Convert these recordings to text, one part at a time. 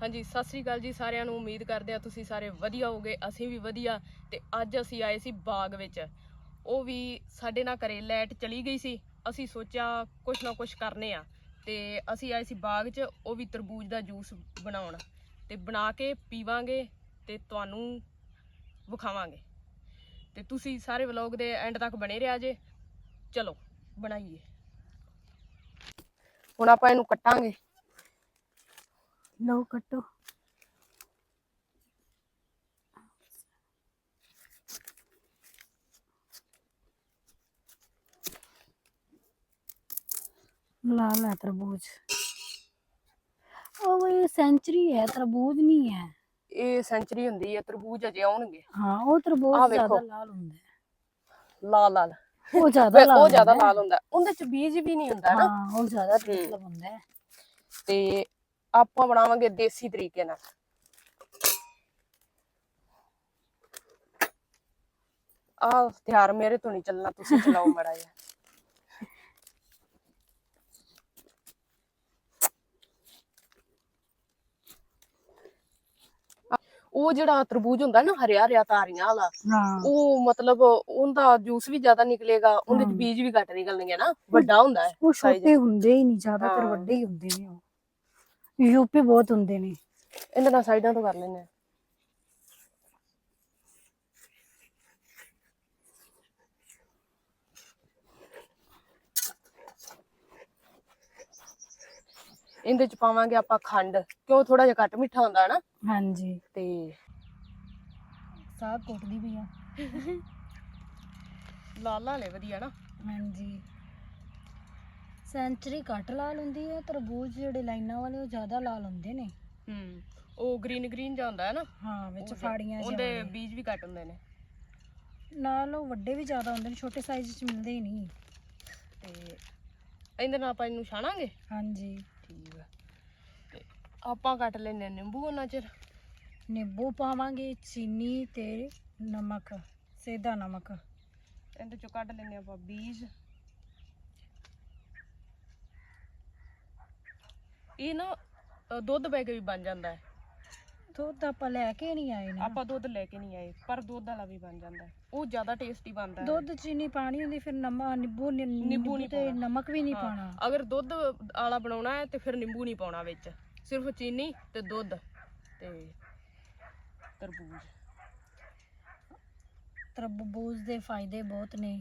ਹਾਂਜੀ, ਸਤਿ ਸ੍ਰੀ ਅਕਾਲ ਜੀ ਸਾਰਿਆਂ ਨੂੰ। ਉਮੀਦ ਕਰਦੇ ਆ ਤੁਸੀਂ ਸਾਰੇ ਵਧੀਆ ਹੋਗੇ ਅਸੀਂ ਵੀ ਵਧੀਆ ਤੇ ਅੱਜ ਅਸੀਂ ਆਏ ਸੀ ਬਾਗ ਵਿੱਚ। ਉਹ ਵੀ ਸਾਡੇ ਨਾਲ ਘਰੇ ਲਾਈਟ ਚਲੀ ਗਈ ਸੀ। ਅਸੀਂ ਸੋਚਿਆ ਕੁਛ ਨਾ ਕੁਛ ਕਰਨੇ ਆ ਤੇ ਅਸੀਂ ਆਏ ਸੀ ਬਾਗ 'ਚ, ਉਹ ਵੀ ਤਰਬੂਜ ਦਾ ਜੂਸ ਬਣਾਉਣ ਤੇ ਬਣਾ ਕੇ ਪੀਵਾਂਗੇ ਤੇ ਤੁਹਾਨੂੰ ਵਿਖਾਵਾਂਗੇ। ਤੇ ਤੁਸੀਂ ਸਾਰੇ ਵਲੌਗ ਦੇ ਐਂਡ ਤੱਕ ਬਣੇ ਰਿਹਾ ਜੇ। ਚਲੋ, ਬਣਾਈਏ। ਹੁਣ ਆਪਾਂ ਇਹਨੂੰ ਕੱਟਾਂਗੇ। ਲਓ ਕੱਟੋ लाल है तरबूज ओ वो ये सेंचुरी है तरबूज नहीं है ਇਹ ਸੈਂਚਰੀ ਹੁੰਦੀ ਹੈ ਤਰਬੂਜ ਅਜੇ ਆਉਣਗੇ हाँ वो तरबूज आ ज्यादा देखो। लाल होंगे ਲਾਲ ਲਾਲ वो ज्यादा लाल ਉਹ ਜ਼ਿਆਦਾ होंदा है। ਲਾਲ ਹੁੰਦਾ ਉਹਦੇ ਚ ਬੀਜ ਵੀ ਨਹੀਂ ਹੁੰਦਾ ਨਾ हाँ वो ज्यादा हम्म। मतलब होंदा है ਤੇ ਆਪਾਂ ਬਣਾਵਾਂਗੇ ਦੇਸੀ ਤਰੀਕੇ ਨਾਲ ਆਹ ਹਥਿਆਰ ਮੇਰੇ ਤੋਂ ਨਹੀਂ ਚੱਲਣਾ ਤੁਸੀਂ ਚਲਾਓ ਮੜਾ ਜਿਹਾ ਉਹ ਜਿਹੜਾ ਤਰਬੂਜ ਹੁੰਦਾ ਨਾ ਹਰਿਆ ਹਰਿਆ ਤਾਰੀਆਂ ਵਾਲਾ ਉਹ ਮਤਲਬ ਉਹਦਾ ਜੂਸ ਵੀ ਜ਼ਿਆਦਾ ਨਿਕਲੇਗਾ ਉਹਦੇ ਚ। ਬੀਜ ਵੀ ਘੱਟ ਨਿਕਲਣਗੇ ਨਾ ਵੱਡਾ ਹੁੰਦਾ ਹੈ ਉਹ। ਛੋਟੇ ਹੁੰਦੇ ਹੀ ਨਹੀਂ ਜ਼ਿਆਦਾਤਰ। ਵੱਡੇ ਹੀ ਹੁੰਦੇ ਨੇ ਉਹ ਯੂਪੀ ਬਹੁਤ ਹੁੰਦੇ ਨੇ। ਇਹਦੇ ਨਾਲ ਸਾਈਡਾਂ ਤੋਂ ਕਰ ਲੈਣੇ ਇਹਦੇ ਚ ਪਾਵਾਂਗੇ ਆਪਾਂ ਖੰਡ। ਕਿਉਂ ਥੋੜਾ ਜਿਹਾ ਘੱਟ ਮਿੱਠਾ ਹੁੰਦਾ ਨਾ। ਹਾਂਜੀ। ਤੇ ਸਾਗ ਕੁੱਟਦੀ ਵੀ ਆ। ਲਾਲਾ ਲੈ ਵਧੀਆ ਨਾ। ਹਾਂਜੀ। ਸੈਂਚਰੀ ਘੱਟ ਲਾਲ ਹੁੰਦੀ ਹੈ ਤਰਬੂਜ ਜਿਹੜੇ ਲਾਈਨਾਂ ਵਾਲੇ ਉਹ ਜ਼ਿਆਦਾ ਲਾਲ ਹੁੰਦੇ ਨੇ। ਹੂੰ ਉਹ ਗ੍ਰੀਨ ਗ੍ਰੀਨ ਜਿਹਾ ਹੁੰਦਾ ਹੈ ਨਾ? ਹਾਂ ਵਿੱਚ ਫਾੜੀਆਂ ਉਹਦੇ। ਬੀਜ ਵੀ ਘੱਟ ਹੁੰਦੇ ਨੇ। ਨਾਲ ਉਹ ਵੱਡੇ ਵੀ ਜ਼ਿਆਦਾ ਹੁੰਦੇ ਨੇ ਛੋਟੇ ਸਾਈਜ਼ 'ਚ ਮਿਲਦੇ ਹੀ ਨਹੀਂ। ਤੇ ਇਹਦੇ ਨਾਲ ਆਪਾਂ ਇਹਨੂੰ ਛਾਣਾਂਗੇ? ਹਾਂਜੀ। ਠੀਕ ਆ। ਤੇ ਆਪਾਂ ਕੱਟ ਲੈਨੇ ਨਿੰਬੂ ਉਹਨਾਂ ਚਿਰ। ਨਿੰਬੂ ਪਾਵਾਂਗੇ ਚੀਨੀ ਤੇ ਨਮਕ ਸੇਦਾ ਨਮਕ। ਇਹਦੇ ਚੋਂ ਕੱਢ ਲੈਨੇ ਆਪਾਂ ਬੀਜ। ਇਹ ਨਾ ਅ, ਦੁੱਧ ਬੈ ਕੇ ਵੀ ਬਣ ਜਾਂਦਾ ਹੈ। ਦੁੱਧ ਆਪਾਂ ਲੈ ਕੇ ਨਹੀਂ ਆਏ ਨਾ। ਆਪਾਂ ਦੁੱਧ ਲੈ ਕੇ ਨਹੀਂ ਆਏ ਪਰ ਦੁੱਧ ਵਾਲਾ ਵੀ ਬਣ ਜਾਂਦਾ ਹੈ। ਉਹ ਜ਼ਿਆਦਾ ਟੇਸਟੀ ਬਣਦਾ ਹੈ। ਦੁੱਧ ਚੀਨੀ ਪਾਣੀ ਹੁੰਦੀ ਫਿਰ ਨਮਕ ਨਿੰਬੂ ਨੀ- ਨਿੰਬੂ ਨਹੀਂ ਤੇ ਪਾਉਣਾ। ਨਮਕ ਵੀ ਨਹੀਂ ਹਾਂ, ਪਾਣਾ ਅਗਰ ਦੁੱਧ ਵਾਲਾ ਬਣਾਉਣਾ ਹੈ ਤੇ ਫਿਰ ਨਿੰਬੂ ਨਹੀਂ ਪਾਉਣਾ ਵਿੱਚ। ਸਿਰਫ ਚੀਨੀ ਤੇ ਦੁੱਧ ਤੇ ਤਰਬੂਜ। ਤਰਬੂਜ ਦੇ ਫਾਇਦੇ ਬਹੁਤ ਨੇ।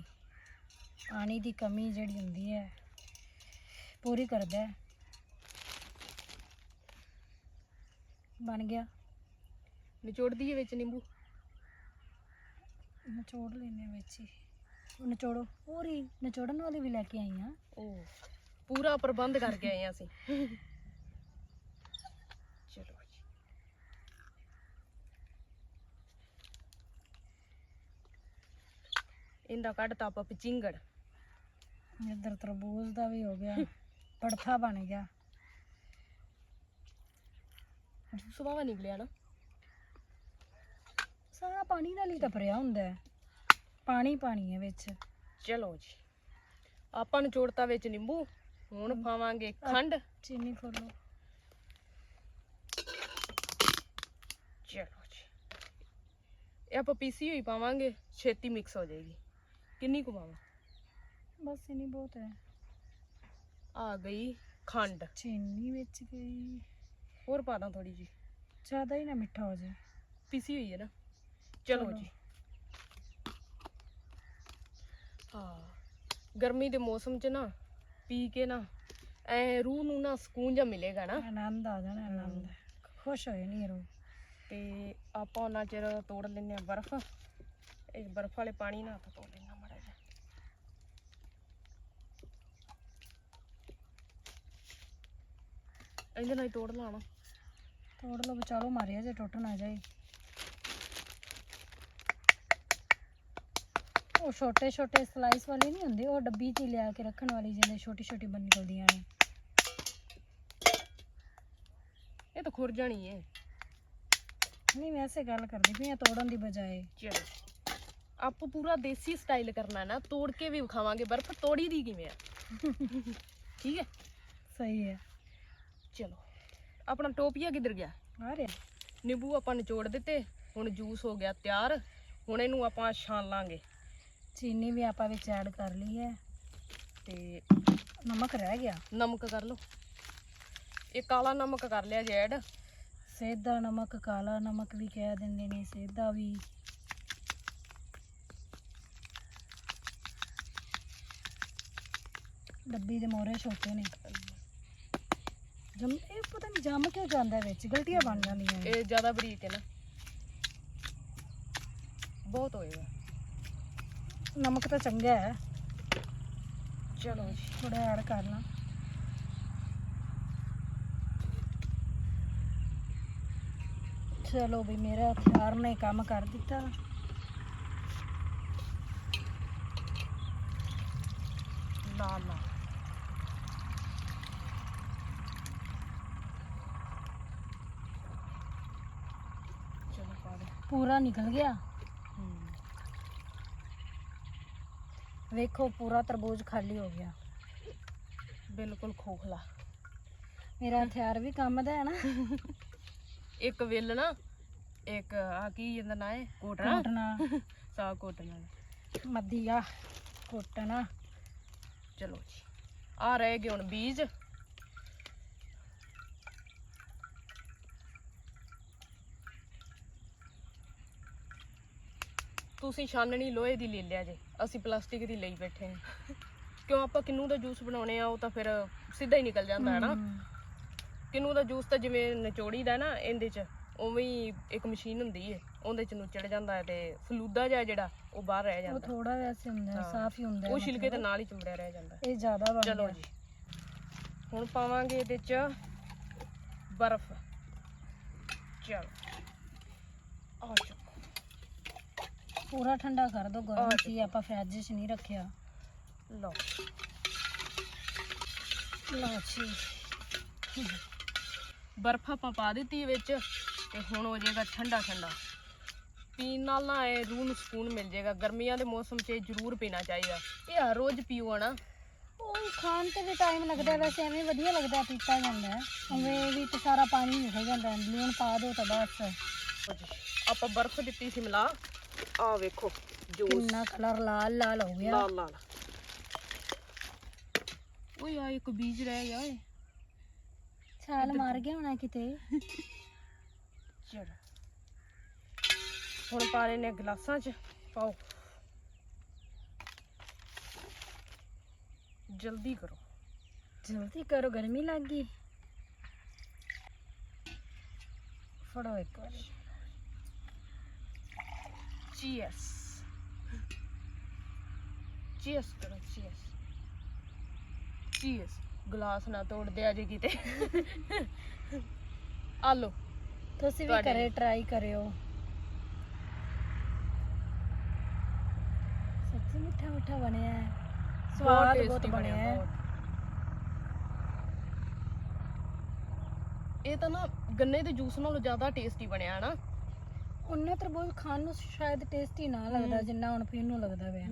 ਪਾਣੀ ਦੀ ਕਮੀ ਜਿਹੜੀ ਹੁੰਦੀ ਹੈ ਪੂਰੀ ਕਰਦਾ ਹੈ। ਬਣ ਗਿਆ। ਨਿਚੋੜ ਦਈਏ ਵਿੱਚ ਨਿੰਬੂ। ਨਿਚੋੜ ਲੈਨੇ ਵਿੱਚ ਹੀ। ਉਹ ਨਿਚੋੜੋ। ਹੀ ਨਿਚੋੜਨ ਵਾਲੀ ਵੀ ਲੈ ਕੇ ਆਈ ਹਾਂ। ਉਹ ਪੂਰਾ ਪ੍ਰਬੰਧ ਕਰਕੇ ਆਏ ਹਾਂ ਅਸੀਂ। ਚਲੋ ਜੀ। ਇਹਦਾ ਕੱਢਤਾ ਆਪਾਂ ਪਚਿੰਗੜ। ਇੱਧਰ ਤਰਬੂਜ ਦਾ ਵੀ ਹੋ ਗਿਆ। ਪੜਥਾ ਬਣ ਗਿਆ। ਜੂਸ ਵਾਵਾ ਨਿਕਲਿਆ ਨਾ। ਸਾਰਾ ਪਾਣੀ ਨਾਲ ਹੀ ਤਾਂ ਭਰਿਆ ਹੁੰਦਾ ਹੈ। ਪਾਣੀ ਪਾਣੀ ਹੈ ਵਿੱਚ। ਚਲੋ ਜੀ। ਆਪਾਂ ਨੂੰ ਚੋੜਤਾ ਵਿੱਚ ਨਿੰਬੂ ਹੁਣ ਪਾਵਾਂਗੇ ਖੰਡ। ਚੀਨੀ ਖੋਲੋ ਚਲੋ ਜੀ। ਇਹ ਆਪਾਂ ਪੀਸੀ ਹੋਈ ਪਾਵਾਂਗੇ ਛੇਤੀ ਮਿਕਸ ਹੋ ਜਾਏਗੀ। ਕਿੰਨੀ ਕੁ ਪਾਵਾਂ? ਬਸ ਇਨੀ ਬਹੁਤ ਹੈ। ਆ ਗਈ ਖੰਡ। ਚੀਨੀ ਵਿੱਚ ਗਈ। ਹੋਰ ਪਾ ਦਾਂ ਥੋੜੀ ਜੀ ਜ਼ਿਆਦਾ ਹੀ ਨਾ ਮਿੱਠਾ ਹੋ ਜਾਏ। ਪੀਸੀ ਹੋਈ ਹੈ ਨਾ। ਚਲੋ ਚਲੋ। ਜੀ। ਹਾਂ ਗਰਮੀ ਦੇ ਮੌਸਮ 'ਚ ਨਾ ਪੀ ਕੇ ਨਾ ਐ ਰੂਹ ਨੂੰ ਨਾ ਸਕੂਨ ਜਿਹਾ ਮਿਲੇਗਾ ਨਾ। ਆਨੰਦ ਆ ਜਾਣਾ ਆਨੰਦ ਖੁਸ਼ ਹੋਏ ਨਹੀਂ ਰੋ ਤੇ ਆਪਾਂ ਉਹਨਾਂ ਚਿਰ ਤੋੜ ਲੈਨੇ ਆ ਬਰਫ਼। ਇਸ ਬਰਫ਼ ਵਾਲੇ ਪਾਣੀ ਨਾਲ ਹੱਥ ਧੋ ਲੈਣਾ ਮੜਾ ਜਿਹਾ। ਇਹਦੇ ਨਾਲ ਹੀ ਤੋੜ ਲਾਣਾ ਤੋੜ ਲਓ ਵਿਚਾਲੋ ਮਾਰਿਆ ਜੇ ਟੁੱਟ ਨਾ ਜਾਏ। ਉਹ ਛੋਟੇ ਛੋਟੇ ਸਲਾਈਸ ਵਾਲੀ ਨਹੀਂ ਹੁੰਦੀ ਉਹ ਡੱਬੀ 'ਚ ਹੀ ਲਿਆ ਕੇ ਰੱਖਣ ਵਾਲੀ ਜਿਹਦੇ ਛੋਟੀ ਛੋਟੀ ਬਣ ਨਿਕਲਦੀਆਂ ਨੇ। ਇਹ ਤਾਂ ਖੁਰ ਜਾਣੀ ਏ। ਨਹੀਂ ਵੈਸੇ ਗੱਲ ਕਰਦੀ ਪਈ ਆ ਤੋੜਨ ਦੀ ਬਜਾਏ। ਚਲੋ। ਆਪਾਂ ਪੂਰਾ ਦੇਸੀ ਸਟਾਈਲ ਕਰਨਾ ਨਾ ਤੋੜ ਕੇ ਵੀ ਵਿਖਾਵਾਂਗੇ ਬਰਫ਼ ਤੋੜੀ ਦੀ ਕਿਵੇਂ ਆ? ਠੀਕ ਹੈ? ਸਹੀ ਹੈ। ਚਲੋ। ਆਪਣਾ ਟੋਪੀਆ ਕਿੱਧਰ ਗਿਆ? ਆ ਰਿਹਾ। ਨਿੰਬੂ ਆਪਾਂ ਨਿਚੋੜ ਦਿੱਤੇ ਹੁਣ ਜੂਸ ਹੋ ਗਿਆ ਤਿਆਰ ਹੁਣ ਇਹਨੂੰ ਆਪਾਂ ਛਾਣ ਲਾਂਗੇ ਚੀਨੀ ਵੀ ਆਪਾਂ ਵਿੱਚ ਐਡ ਕਰ ਲਈ ਹੈ ਤੇ ਨਮਕ ਰਹਿ ਗਿਆ। ਨਮਕ ਕਰ ਲਓ। ਇਹ ਕਾਲਾ ਨਮਕ ਕਰ ਲਿਆ ਜੇ ਐਡ। ਸੇਧਾ ਨਮਕ ਕਾਲਾ ਨਮਕ ਵੀ ਕਹਿ ਦਿੰਦੇ ਨੇ ਸੇਧਾ ਵੀ। ਡੱਬੀ ਦੇ ਮੋਰੇ ਛੋਟੇ ਨੇ। ਜਮ ਇਹ ਪਤਾ ਨਹੀਂ ਜੰਮ ਕਿਉਂ ਜਾਂਦਾ ਵਿੱਚ? ਗਲਤੀਆਂ ਬਣ ਜਾਂਦੀਆਂ ਨੇ। ਇਹ ਜ਼ਿਆਦਾ ਬਰੀਕ ਹੈ ਨਾ। ਬਹੁਤ ਹੋਏਗਾ ਨਮਕ ਤਾਂ ਚੰਗਾ ਹੈ। ਚਲੋ ਜੀ। ਥੋੜਾ ਐਡ ਕਰਨਾ ਚਲੋ ਵੀ ਮੇਰਾ ਹਥਿਆਰ ਨੇ ਕੰਮ ਕਰ ਦਿੱਤਾ। ਲਾ ਲਾ ਚਲੋ ਪਾ ਦੇ ਪੂਰਾ ਨਿਕਲ ਗਿਆ। ਵੇਖੋ ਪੂਰਾ ਤਰਬੂਜ ਖਾਲੀ ਹੋ ਗਿਆ। ਬਿਲਕੁਲ ਖੋਖਲਾ। ਮੇਰਾ ਹਥਿਆਰ ਵੀ ਕੰਮ ਦਾ ਹੈ ਨਾ। ਇੱਕ ਵਿਲ ਨਾ ਇੱਕ ਆ ਕੀ ਇਹਦਾ ਨਾਂ ਹੈ? ਕੋਟਣਾ ਕੋਟਣਾ ਸਾਗ ਕੋਟਣਾ ਮੱਧੀਆ ਕੋਟਣਾ ਚਲੋ ਜੀ। ਆ ਰਹਿ ਗਏ ਹੁਣ ਬੀਜ। ਤੁਸੀਂ ਛਾਨਣੀ ਲੋਹੇ ਦੀ ਲੈ ਲਿਆ ਜੇ। ਅਸੀਂ ਪਲਾਸਟਿਕ ਦੀ ਲਈ ਬੈਠੇ ਹਾਂ। ਕਿਉਂ ਆਪਾਂ ਕਿੰਨੂ ਦਾ ਜੂਸ ਬਣਾਉਣੇ ਆ ਉਹ ਤਾਂ ਫਿਰ ਸਿੱਧਾ ਹੀ ਨਿਕਲ ਜਾਂਦਾ ਹੈ ਨਾ। ਕਿੰਨੂ ਦਾ ਜੂਸ ਤਾਂ ਜਿਵੇਂ ਨਿਚੋੜੀ ਦਾ ਨਾ ਇਹਦੇ ਚ ਉਵੇਂ ਹੀ ਇੱਕ ਮਸ਼ੀਨ ਹੁੰਦੀ ਹੈ ਉਹਦੇ ਚ ਨੁਚੜ ਜਾਂਦਾ ਹੈ ਤੇ ਫਲੂਦਾ ਜਿਹਾ ਜਿਹੜਾ ਉਹ ਬਾਹਰ ਰਹਿ ਉਹ ਜਾਂਦਾ ਥੋੜਾ ਵੈਸੇ ਹੁੰਦਾ ਹੈ, ਹਾਂ। ਸਾਫ਼ ਹੀ ਹੁੰਦਾ ਉਹ ਛਿਲਕੇ ਦੇ ਮਤਲਬ। ਨਾਲ ਹੀ ਚੁੰਬੜਿਆ ਰਹਿ ਜਾਂਦਾ। ਇਹ ਜ਼ਿਆਦਾ ਬਣ ਚਲੋ। ਜੀ। ਹੁਣ ਪਾਵਾਂਗੇ ਇਹਦੇ ਚ ਬਰਫ਼। ਚਲੋ। ਆ ਚੁੱਕੋ ਪੂਰਾ ਠੰਡਾ ਕਰ ਦੋ ਗਰਮ ਸੀ ਆਪਾਂ ਫਰਿੱਜ 'ਚ ਨਹੀਂ ਰੱਖਿਆ। ਲਓ। ਲਓ ਜੀ। ਬਰਫ਼ ਆਪਾਂ ਪਾ ਦਿੱਤੀ ਵਿੱਚ ਤੇ ਹੁਣ ਹੋ ਜਾਏਗਾ ਠੰਡਾ ਠੰਡਾ। ਪੀਣ ਨਾਲ ਨਾ ਇਹ ਰੂਹ ਨੂੰ ਸਕੂਨ ਮਿਲ ਜਾਏਗਾ। ਗਰਮੀਆਂ ਦੇ ਮੌਸਮ 'ਚ ਇਹ ਜ਼ਰੂਰ ਪੀਣਾ ਚਾਹੀਦਾ। ਇਹ ਹਰ ਰੋਜ਼ ਪੀਓ ਨਾ ਉਹ ਖਾਣ ਤੇ ਵੀ ਟਾਈਮ ਲੱਗਦਾ ਵੈਸੇ ਐਵੇਂ ਵਧੀਆ ਲੱਗਦਾ ਪੀਤਾ ਜਾਂਦਾ ਉਵੇਂ ਵੀ ਤੇ ਸਾਰਾ ਪਾਣੀ ਨਿਕਲ ਜਾਂਦਾ ਲੂਣ ਪਾ ਦਿਓ ਤਾਂ ਬਸ। ਆਪਾਂ ਬਰਫ਼ ਦਿੱਤੀ ਸੀ ਮਿਲਾ ਆ ਵੇਖੋ ਜੂਸ। ਕਿੰਨਾ ਕਲਰ ਲਾਲ ਲਾਲ ਹੋ ਗਿਆ। ਲਾਲ ਲਾਲ। ਓਏ ਆ ਇੱਕ ਬੀਜ ਰਹਿ ਗਿਆ ਓਏ। ਛਾਲ ਮਾਰ ਗਿਆ ਹੋਣਾ ਕਿਤੇ। ਚਲ ਹੁਣ ਪਾ ਲੈਨੇ ਆ ਗਲਾਸਾਂ 'ਚ ਪਾਓ। ਜਲਦੀ ਕਰੋ। ਜਲਦੀ ਕਰੋ ਗਰਮੀ ਲੱਗ ਗਈ। ਫੜੋ ਇੱਕ ਵਾਰੀ। ਚੀਅਰਸ ਚੀਅਰਸ ਕਰੋ ਚੀਅਰਸ ਚੀਅਰਸ ਗਲਾਸ ਨਾ ਤੋੜ ਦਿਆ ਜੇ ਕਿਤੇ। ਆ ਲੋ ਤੁਸੀਂ ਵੀ ਤੁਹਾਡੇ ਘਰੇ। ਟਰਾਈ ਕਰਿਓ। ਸੱਚੀ ਮਿੱਠਾ ਮਿੱਠਾ ਬਣਿਆ ਹੈ। ਸਵਾਦ ਬਹੁਤ ਬਣਿਆ ਹੈ। ਇਹ ਤਾਂ ਨਾ ਗੰਨੇ ਦੇ ਜੂਸ ਨਾਲੋਂ ਜ਼ਿਆਦਾ ਟੇਸਟੀ ਬਣਿਆ ਨਾ। ਉਹਨਾਂ ਤਰਬੂਜ ਖਾਣ ਨੂੰ ਸ਼ਾਇਦ ਟੇਸਟੀ ਨਾ ਲੱਗਦਾ। ਜਿੰਨਾ ਹੁਣ ਪੀਣ ਨੂੰ ਲੱਗਦਾ ਪਿਆ।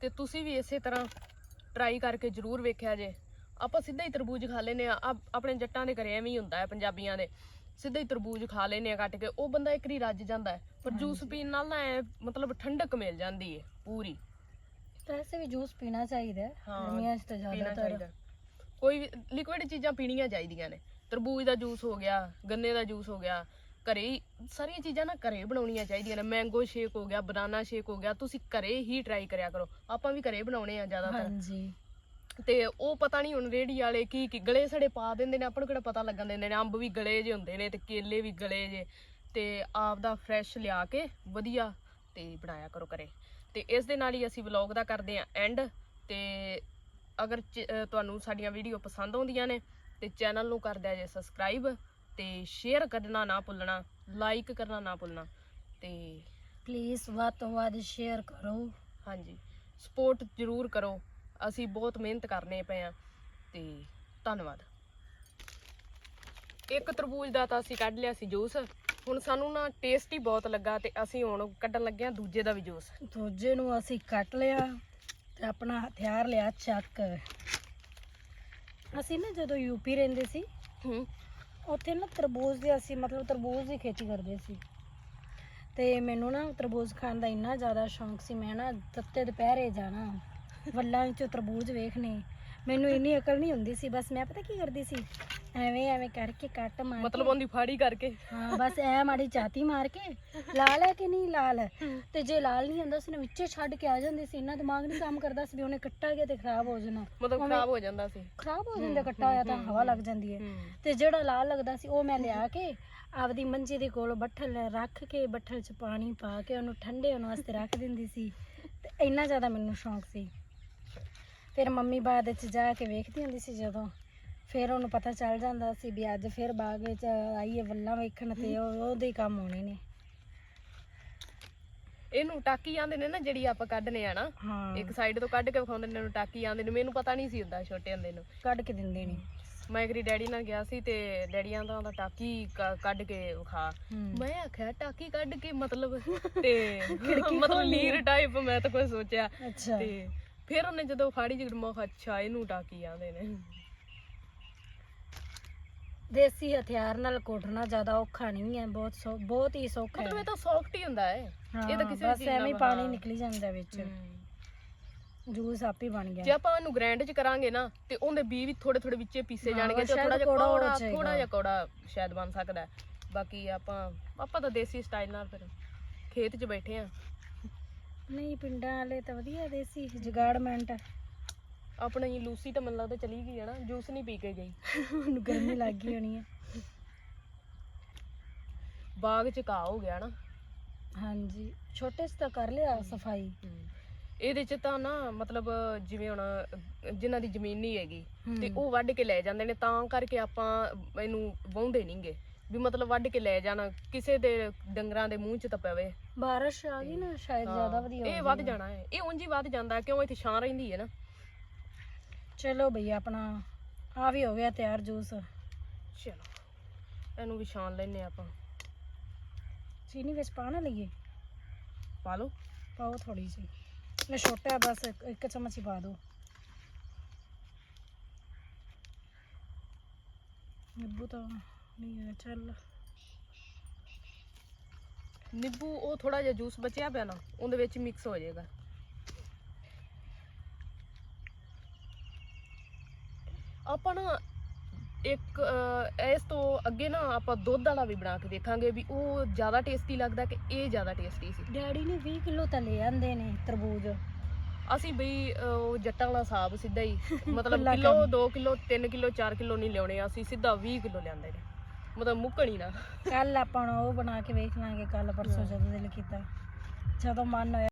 ਤੇ ਤੁਸੀਂ ਵੀ ਇਸੇ ਤਰ੍ਹਾਂ ਟਰਾਈ ਕਰਕੇ ਜਰੂਰ ਵੇਖਿਆ ਜੇ। ਆਪਾਂ ਸਿੱਧਾ ਹੀ ਤਰਬੂਜ ਖਾ ਲੈਨੇ ਆ ਆਪ- ਆਪਣੇ ਜੱਟਾਂ ਦੇ ਘਰੇ ਐਵੇਂ ਹੀ ਹੁੰਦਾ ਹੈ ਪੰਜਾਬੀਆਂ ਦੇ। ਸਿੱਧਾ ਹੀ ਤਰਬੂਜ ਖਾ ਲੈਨੇ ਆ ਕੱਟ ਕੇ ਉਹ ਬੰਦਾ ਇੱਕ ਰੀ ਰੱਜ ਜਾਂਦਾ ਹੈ ਪਰ ਜੂਸ। ਪੀਣ ਨਾਲ ਨਾ ਐਂ ਮਤਲਬ ਠੰਡਕ ਮਿਲ ਜਾਂਦੀ ਹੈ ਪੂਰੀ। ਵੈਸੇ ਵੀ ਜੂਸ ਪੀਣਾ ਚਾਹੀਦਾ ਹੈ ਹਾਂ, ਗਰਮੀਆਂ 'ਚ ਤਾਂ ਪੀਣਾ ਜ਼ਿਆਦਾਤਰ। ਚਾਹੀਦਾ। ਕੋਈ ਵੀ ਲਿਕੁਇਡ ਚੀਜ਼ਾਂ ਪੀਣੀਆਂ ਚਾਹੀਦੀਆਂ ਨੇ ਤਰਬੂਜ ਦਾ ਜੂਸ ਹੋ ਗਿਆ ਗੰਨੇ ਦਾ ਜੂਸ ਹੋ ਗਿਆ ਘਰੇ ਹੀ ਸਾਰੀਆਂ ਚੀਜ਼ਾਂ ਨਾ ਘਰੇ ਬਣਾਉਣੀਆਂ ਚਾਹੀਦੀਆਂ ਨੇ ਮੈਂਗੋ ਸ਼ੇਕ ਹੋ ਗਿਆ ਬਨਾਨਾ ਸ਼ੇਕ ਹੋ ਗਿਆ ਤੁਸੀਂ ਘਰੇ ਹੀ ਟਰਾਈ ਕਰਿਆ ਕਰੋ ਆਪਾਂ ਵੀ ਘਰੇ ਬਣਾਉਣੇ ਆ ਜ਼ਿਆਦਾਤਰ। ਹਾਂਜੀ। ਤੇ ਉਹ ਪਤਾ ਨਹੀਂ ਹੁਣ ਰੇੜੀ ਵਾਲੇ ਕੀ ਕੀ ਗਲੇ ਸੜੇ ਪਾ ਦਿੰਦੇ ਨੇ ਆਪਾਂ ਨੂੰ ਕਿਹੜਾ ਪਤਾ ਲੱਗਣ ਦਿੰਦੇ ਨੇ ਅੰਬ ਵੀ ਗਲੇ ਜੇ ਹੁੰਦੇ ਨੇ ਤੇ ਕੇਲੇ ਵੀ ਗਲੇ ਜੇ ਤੇ ਆਪ ਦਾ ਫਰੈਸ਼ ਲਿਆ ਕੇ ਵਧੀਆ ਤੇ ਬਣਾਇਆ ਕਰੋ ਘਰੇ। ਤੇ ਇਸ ਦੇ ਨਾਲ ਹੀ ਅਸੀਂ ਵਲੌਗ ਦਾ ਕਰਦੇ ਆਂ ਐਂਡ ਤੇ ਅਗਰ ਤੁਹਾਨੂੰ ਸਾਡੀਆਂ ਵੀਡੀਓ ਪਸੰਦ ਆਉਂਦੀਆਂ ਨੇ ਤੇ ਚੈਨਲ ਨੂੰ ਕਰ ਦਿਆ ਜੇ ਸਬਸਕ੍ਰਾਈਬ ਤੇ ਸ਼ੇਅਰ ਕਰਨਾ ਨਾ ਭੁੱਲਣਾ ਲਾਈਕ ਕਰਨਾ ਨਾ ਭੁੱਲਣਾ। ਤੇ ਪਲੀਜ਼ ਵੱਧ ਤੋਂ ਵੱਧ ਸ਼ੇਅਰ ਕਰੋ। ਹਾਂਜੀ ਸਪੋਰਟ ਜ਼ਰੂਰ ਕਰੋ। ਅਸੀਂ ਬਹੁਤ ਮਿਹਨਤ ਕਰਨੇ ਪਏ ਆ ਤੇ ਧੰਨਵਾਦ। ਇੱਕ ਤਰਬੂਜ ਦਾ ਤਾਂ ਅਸੀਂ ਕੱਢ ਲਿਆ ਸੀ ਜੂਸ। ਹੁਣ ਸਾਨੂੰ ਨਾ ਟੇਸਟ ਬਹੁਤ ਲੱਗਾ ਤੇ ਅਸੀਂ ਹੁਣ ਕੱਢਣ ਲੱਗੇ ਹਾਂ ਦੂਜੇ ਦਾ ਵੀ ਜੂਸ। ਦੂਜੇ ਨੂੰ ਅਸੀਂ ਕੱਟ ਲਿਆ ਤੇ ਆਪਣਾ ਹਥਿਆਰ ਲਿਆ ਚੱਕ। ਅਸੀਂ ਨਾ ਜਦੋਂ ਯੂਪੀ ਰਹਿੰਦੇ ਸੀ ਹੂੰ। ਉੱਥੇ ਨਾ ਤਰਬੂਜ ਦੀ ਅਸੀਂ ਮਤਲਬ ਤਰਬੂਜ ਦੀ ਖੇਤੀ ਕਰਦੇ ਸੀ। ਤੇ ਮੈਨੂੰ ਨਾ ਤਰਬੂਜ ਖਾਣ ਦਾ ਇੰਨਾ ਜ਼ਿਆਦਾ ਸ਼ੌਂਕ ਸੀ ਮੈਂ ਨਾ ਤੱਤੇ ਦੁਪਹਿਰੇ ਜਾਣਾ। ਵੱਲਾਂ ਵਿੱਚੋਂ ਤਰਬੂਜ ਵੇਖਣੇ ਮੈਨੂੰ ਇੰਨੀ ਅਕਲ ਨਹੀਂ ਹੁੰਦੀ ਸੀ ਬਸ ਮੈਂ ਪਤਾ ਕੀ ਕਰਦੀ ਸੀ? ਐਵੇਂ ਐਵੇਂ ਕਰਕੇ ਕੱਟ ਮਾਰ ਮਤਲਬ ਉਹਦੀ ਫਾੜੀ ਕਰਕੇ। ਹਾਂ ਬਸ ਐ ਮਾੜੀ ਚਾਤੀ ਮਾਰ ਕੇ ਲਾਲ ਹੈ ਕਿ ਨਹੀਂ ਲਾਲ? ਤੇ ਜੇ ਲਾਲ ਨਹੀਂ ਹੁੰਦਾ ਸੀ ਨਾ ਵਿੱਚੇ ਛੱਡ ਕੇ ਆ ਜਾਂਦੇ ਸੀ। ਇੰਨਾ ਦਿਮਾਗ ਨਹੀਂ ਕੰਮ ਕਰਦਾ ਸੀ ਵੀ ਉਹਨੇ ਕੱਟਾ ਗਿਆ ਤੇ ਖਰਾਬ ਹੋ ਜਾਣਾ। ਮਤਲਬ ਉਵੇਂ- ਖਰਾਬ ਹੋ ਜਾਂਦਾ ਸੀ। ਖਰਾਬ ਹੋ ਜਾਂਦਾ ਕੱਟਾ ਹੋਇਆ ਤਾਂ ਹਵਾ ਲੱਗ ਜਾਂਦੀ ਹੈ। ਹੂੰ। ਤੇ ਜਿਹੜਾ ਲਾਲ ਲੱਗਦਾ ਸੀ ਉਹ ਮੈਂ ਲਿਆ ਕੇ ਆਪਦੀ ਮੰਜੀ ਦੇ ਕੋਲ ਬੱਠਲ ਰੱਖ ਕੇ ਬੱਠਲ 'ਚ ਪਾਣੀ ਪਾ ਕੇ ਉਹਨੂੰ ਠੰਡੇ ਹੋਣ ਵਾਸਤੇ ਰੱਖ ਦਿੰਦੀ ਸੀ। ਤੇ ਇੰਨਾ ਜ਼ਿਆਦਾ ਮੈਨੂੰ ਸ਼ੌਂਕ ਸੀ। ਫਿਰ ਮੰਮੀ ਬਾਅਦ ਵਿੱਚ ਜਾ ਕੇ ਵੇਖਦੀ ਹੁੰਦੀ ਸੀ ਜਦੋਂ। ਫਿਰ ਉਹਨੂੰ ਪਤਾ ਚੱਲ ਜਾਂਦਾ ਸੀ ਵੀ ਅੱਜ ਫਿਰ ਬਾਗ ਵਿੱਚ ਆਈਏ ਵੱਲਾਂ ਵੇਖਣ ਤੇ ਉਹ ਉਹਦੇ ਹੀ ਕੰਮ ਹੋਣੇ ਨੇ। ਇਹਨੂੰ ਟਾਕੀ ਆਂਦੇ ਨੇ ਨਾ ਜਿਹੜੀ ਆਪਾਂ ਕੱਢਨੇ ਆ ਨਾ ਹਾਂ। ਇੱਕ ਸਾਈਡ ਤੋਂ ਕੱਢ ਕੇ ਵਿਖਾਉਂਦੇ ਨੇ ਇਹਨੂੰ ਟਾਕੀ ਆਂਦੇ ਨੇ ਮੈਨੂੰ ਪਤਾ ਨਹੀਂ ਸੀ ਹੁੰਦਾ ਛੋਟੇ ਹੁੰਦੇ ਨੂੰ। ਕੱਢ ਕੇ ਦਿੰਦੇ ਨੇ। ਮੈਂ ਇੱਕ ਵਾਰੀ ਡੈਡੀ ਨਾਲ ਗਿਆ ਸੀ ਤੇ ਡੈਡੀਆਂ ਦਾ ਉਹਦਾ ਟਾਕੀ ਕ- ਕੱਢ ਕੇ ਵਿਖਾ। ਹੂੰ। ਮੈਂ ਆਖਿਆ ਟਾਕੀ ਕੱਢ ਕੇ ਮਤਲਬ? ਤੇ ਮਤਲਬ ਲੀਰ ਟਾਈਪ ਮੈਂ ਤਾਂ ਕੋਈ ਸੋਚਿਆ। ਅੱਛਾ। ਤੇ ਫਿਰ ਉਹਨੇ ਜਦੋਂ ਫਾੜੀ ਜਿਗੜ ਮੈਂ ਕਿਹਾ, ਅੱਛਾ ਇਹਨੂੰ ਟਾਕੀ ਆਂਦੇ ਨੇ ਦੇਸੀ ਹਥਿਆਰ ਨਾਲ ਕੋਟਣਾ ਜ਼ਿਆਦਾ ਔਖਾ ਨਹੀਂ ਹੈ ਬਹੁਤ ਸੌ- ਬਹੁਤ ਹੀ ਸੌਖਾ ਮਤਲਬ ਹੈ ਇਹ ਤਾਂ ਸੌਫਟ ਹੀ ਹੁੰਦਾ ਹੈ ਇਹ ਤਾਂ ਹਾਂ, ਕਿਸੇ ਬਸ ਚੀਜ਼ ਐਵੇਂ ਨਾਲ ਹੀ ਪਾਣੀ। ਨਿਕਲੀ ਜਾਂਦਾ ਵਿੱਚ। ਜੂਸ ਆਪੇ ਬਣ ਜੇ ਗਿਆ ਆਪਾਂ ਇਹਨੂੰ ਗ੍ਰਾਈਂਡ ਚ ਕਰਾਂਗੇ ਨਾ ਤੇ ਉਹਦੇ ਬੀ ਵੀ ਥੋੜੇ ਥੋੜੇ ਵਿੱਚੇ ਪੀਸੇ ਹਾਂ, ਜਾਣਗੇ ਤੇ ਸ਼ਾਇਦ ਥੋੜਾ ਜਿਹਾ ਕੌੜਾ ਹੋ ਕੌੜਾ ਜਾਏਗਾ। ਥੋੜਾ ਜਿਹਾ ਕੌੜਾ ਸ਼ਾਇਦ ਬਣ ਸਕਦਾ ਹੈ। ਬਾਕੀ ਆਪਾਂ ਆਪਾਂ ਤਾਂ ਦੇਸੀ ਸਟਾਈਲ ਨਾਲ ਫਿਰ ਖੇਤ 'ਚ ਬੈਠੇ ਆ ਨਹੀਂ ਪਿੰਡਾਂ ਵਾਲੇ ਤਾਂ ਵਧੀਆ ਦੇਸੀ ਜੁਗਾੜਮੈਂਟ ਆਪਣੀ ਹੀ ਲੂਸੀ ਤਾਂ ਮੈਨੂੰ ਲੱਗਦਾ ਚਲੀ ਗਈ ਹੈ ਨਾ ਜੂਸ ਨਹੀਂ ਪੀ ਕੇ ਗਈ। ਉਹਨੂੰ ਗਰਮੀ ਲੱਗ ਗਈ ਹੋਣੀ ਹੈ ਬਾਗ 'ਚ ਘਾਹ ਹੋ ਗਿਆ ਨਾ। ਹਾਂਜੀ ਛੋਟੇ ਸ ਤਾਂ ਕਰ ਲਿਆ ਸਫ਼ਾਈ। ਇਹਦੇ 'ਚ ਤਾਂ ਨਾ ਮਤਲਬ ਜਿਵੇਂ ਹੁਣ ਜਿਨ੍ਹਾਂ ਦੀ ਜ਼ਮੀਨ ਨਹੀਂ ਹੈਗੀ। ਤੇ ਉਹ ਵੱਢ ਕੇ ਲੈ ਜਾਂਦੇ ਨੇ ਤਾਂ ਕਰਕੇ ਆਪਾਂ ਇਹਨੂੰ ਵਾਹੁੰਦੇ ਨਹੀਂਗੇ ਵੀ ਮਤਲਬ ਵੱਢ ਕੇ ਲੈ ਜਾਣਾ ਕਿਸੇ ਦੇ ਡੰਗਰਾਂ ਦੇ ਮੂੰਹ 'ਚ ਤਾਂ ਪਵੇ। ਬਾਰਿਸ਼ ਆ ਗਈ ਨਾ ਸ਼ਾਇਦ ਜ਼ਿਆਦਾ ਵਧੀਆ ਇਹ ਵੱਧ। ਜਾਣਾ ਹੈ। ਇਹ ਉਂਝ ਹੀ ਵੱਧ ਜਾਂਦਾ ਕਿਉਂ ਇੱਥੇ ਛਾਂ ਰਹਿੰਦੀ ਹੈ ਨਾ? ਚਲੋ ਭਈ ਆਪਣਾ ਆ ਵੀ ਹੋ ਗਿਆ ਤਿਆਰ ਜੂਸ। ਚਲੋ ਇਹਨੂੰ ਵੀ ਛਾਣ ਲੈਨੇ ਆਪਾਂ। ਚੀਨੀ ਵਿੱਚ ਪਾ ਨਾ ਲਈਏ। ਪਾ ਲਓ। ਪਾਓ ਥੋੜੀ ਜਿਹੀ। ਇਹ ਛੋਟਾ ਬਸ ਇੱਕ- ਇੱਕ ਚਮਚ ਹੀ ਪਾ ਦਿਓ ਨਿੰਬੂ ਤਾਂ ਨਹੀਂ ਹੈ ਚੱਲ। ਨਿੰਬੂ ਉਹ ਥੋੜਾ ਜਿਹਾ ਜੂਸ ਬਚਿਆ ਪਿਆ ਨਾ ਉਹਦੇ ਵਿੱਚ ਮਿਕਸ ਹੋ ਜਾਏਗਾ। ਆਪਾਂ ਨਾ ਇੱਕ ਇਸ ਤੋਂ ਅੱਗੇ ਨਾ ਆਪਾਂ ਦੁੱਧ ਵਾਲਾ ਵੀ ਬਣਾ ਕੇ ਦੇਖਾਂਗੇ ਵੀ ਉਹ ਜ਼ਿਆਦਾ ਟੇਸਟੀ ਲੱਗਦਾ ਕਿ ਇਹ ਜ਼ਿਆਦਾ ਟੇਸਟੀ ਸੀ। ਡੈਡੀ ਨੇ 20 ਕਿਲੋ ਤਾਂ ਲੈ ਆਂਦੇ ਨੇ ਤਰਬੂਜ। ਅਸੀਂ ਬਈ ਉਹ ਜੱਟਾਂ ਵਾਲਾ ਹਿਸਾਬ ਸਿੱਧਾ ਹੀ ਮਤਲਬ ਕਿਲੋ ਕੰਮ। 2 ਕਿਲੋ 3 ਕਿਲੋ 4 ਕਿਲੋ ਨਹੀਂ ਲਿਆਉਣੇ ਅਸੀਂ ਸਿੱਧਾ 20 ਕਿਲੋ ਲਿਆਂਦੇ ਨੇ। ਮਤਲਬ ਮੁੱਕਣੀ ਨਾ। ਕੱਲ ਆਪਾਂ ਉਹ ਬਣਾ ਕੇ ਵੇਖ ਲਾਂਗੇ ਕੱਲ ਪਰਸੋਂ ਜਦੋਂ ਦਿਲ ਕੀਤਾ। ਜਦੋਂ ਮਨ ਹੋਇਆ